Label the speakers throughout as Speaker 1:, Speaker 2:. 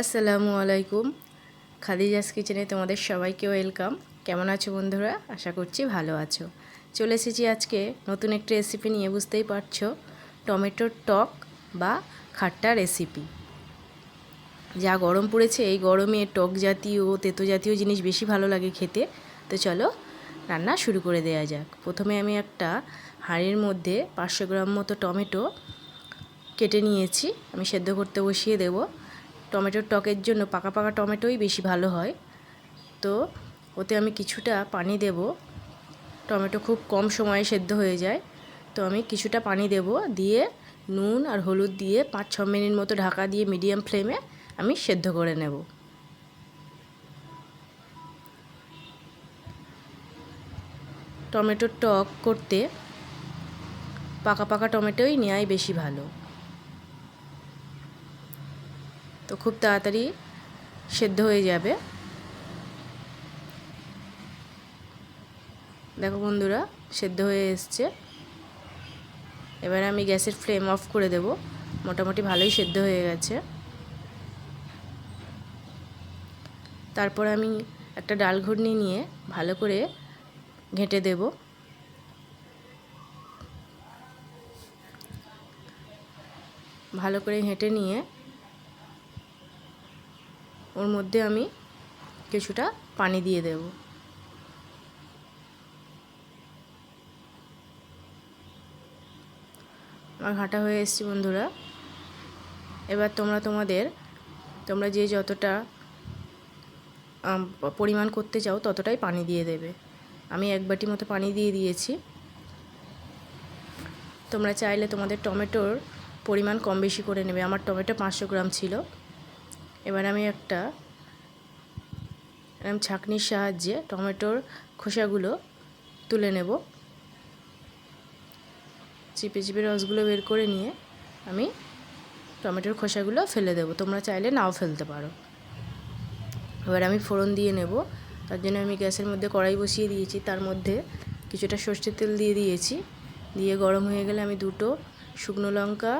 Speaker 1: আসসালামু আলাইকুম। খাদিজাস কিচেনে তোমাদের সবাইকে ওয়েলকাম। কেমন আছো বন্ধুরা? আশা করছি ভালো আছো। চলে এসেছি আজকে নতুন একটি রেসিপি নিয়ে, বুঝতেই পারছ টমেটোর টক বা খাট্টা রেসিপি যা গরম পড়েছে, এই গরমে টক জাতীয়, তেতো জাতীয় জিনিস বেশি ভালো লাগে খেতে। তো চলো, রান্না শুরু করে দেওয়া যাক। প্রথমে আমি একটা হাঁড়ির মধ্যে পাঁচশো গ্রাম মতো টমেটো কেটে নিয়েছি। আমি সেদ্ধ করতে বসিয়ে দেবো। টমেটোর টকের জন্য পাকা পাকা টমেটোই বেশি ভালো হয়। তো ওতে আমি কিছুটা পানি দেব। টমেটো খুব কম সময়ে সেদ্ধ হয়ে যায়। তো আমি কিছুটা পানি দেব দিয়ে নুন আর হলুদ দিয়ে পাঁচ ছ মিনিট মতো ঢাকা দিয়ে মিডিয়াম ফ্লেমে আমি সেদ্ধ করে নেব। টমেটোর টক করতে পাকা পাকা টমেটোই নেওয়াই বেশি ভালো তো খুব তাড়াতাড়ি সেদ্ধ হয়ে যাবে। দেখো বন্ধুরা, সেদ্ধ হয়ে এসছে। এবার আমি গ্যাসের ফ্লেম অফ করে দেব। মোটামুটি ভালোই সেদ্ধ হয়ে গেছে। তারপর আমি একটা ডাল ঘুটনি নিয়ে ভালো করে ঘেঁটে দেব। ভালো করে ঘেঁটে নিয়ে ওর মধ্যে আমি কিছুটা পানি দিয়ে দেব। আমার ঘাটা হয়ে এসছি বন্ধুরা। এবার তোমরা তোমাদের, তোমরা যে যতটা পরিমাণ করতে চাও ততটাই পানি দিয়ে দেবে। আমি এক বাটি মতো পানি দিয়ে দিয়েছি। তোমরা চাইলে তোমাদের টমেটোর পরিমাণ কম বেশি করে নেবে। আমার টমেটো পাঁচশো গ্রাম ছিল। এবার আমি একটা এরম ছাঁকনির সাহায্যে টমেটোর খোসাগুলো তুলে নেব। চিপে চিপে রসগুলো বের করে নিয়ে আমি টমেটোর খোসাগুলো ফেলে দেবো। তোমরা চাইলে নাও ফেলতে পারো। এবার আমি ফোড়ন দিয়ে নেব। তার জন্য আমি গ্যাসের মধ্যে কড়াই বসিয়ে দিয়েছি। তার মধ্যে কিছুটা সর্ষের তেল দিয়ে দিয়েছি। দিয়ে গরম হয়ে গেলে আমি দুটো শুকনো লঙ্কা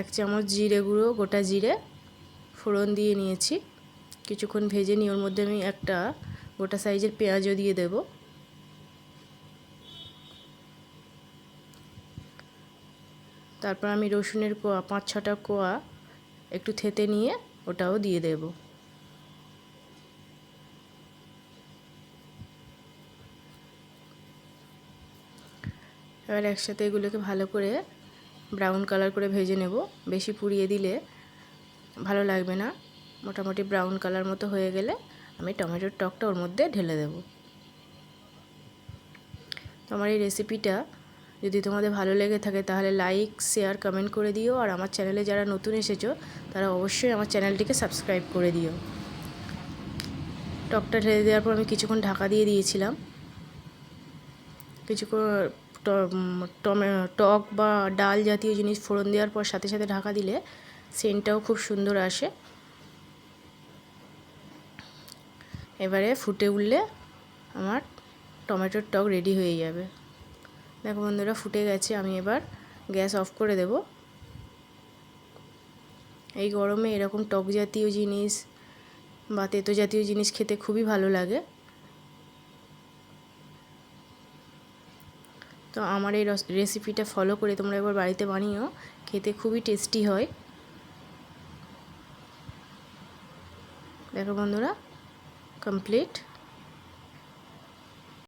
Speaker 1: এক চামচ জিরে গুঁড়ো, গোটা জিরে ফোড়ন দিয়ে নিয়েছি। কিছুক্ষণ ভেজে নিয়ে ওর মধ্যে আমি একটা গোটা সাইজের পেঁয়াজও দিয়ে দেব। তারপর আমি রসুনের কোয়া, পাঁচ ছটা কোয়া একটু থেতে নিয়ে ওটাও দিয়ে দেব। এবার একসাথে এগুলোকে ভালো করে ব্রাউন কালার করে ভেজে নেব। বেশি পুড়িয়ে দিলে ভালো লাগবে না। মোটামুটি ব্রাউন কালার মতো হয়ে গেলে আমি টমেটোর টকটা ওর মধ্যে ঢেলে দেব। আমার এই রেসিপিটা যদি তোমাদের ভালো লেগে থাকে তাহলে লাইক শেয়ার কমেন্ট করে দিও। আর আমার চ্যানেলে যারা নতুন এসেছ, তারা অবশ্যই আমার চ্যানেলটিকে সাবস্ক্রাইব করে দিও। টকটা ঢেলে দেওয়ার পর আমি কিছুক্ষণ ঢাকা দিয়ে দিয়েছিলাম। কিছুক্ষণ টমে, টক বা ডাল জাতীয় জিনিস ফোড়ন দেওয়ার পর সাথে সাথে ঢাকা দিলে সেন্টটাও খুব সুন্দর আসে। এবারে ফুটে উঠলে আমার টমেটোর টক রেডি হয়ে যাবে। দেখো বন্ধুরা, ফুটে গেছে, আমি এবার গ্যাস অফ করে দেব। এই গরমে এরকম টক জাতীয় জিনিস বা তেতো জাতীয় জিনিস খেতে খুবই ভালো লাগে। তো আমার এই রেসিপিটা ফলো করে তোমরা এবার বাড়িতে বানিও, খেতে খুবই টেস্টি হয়। দেখো বন্ধুরা কমপ্লিট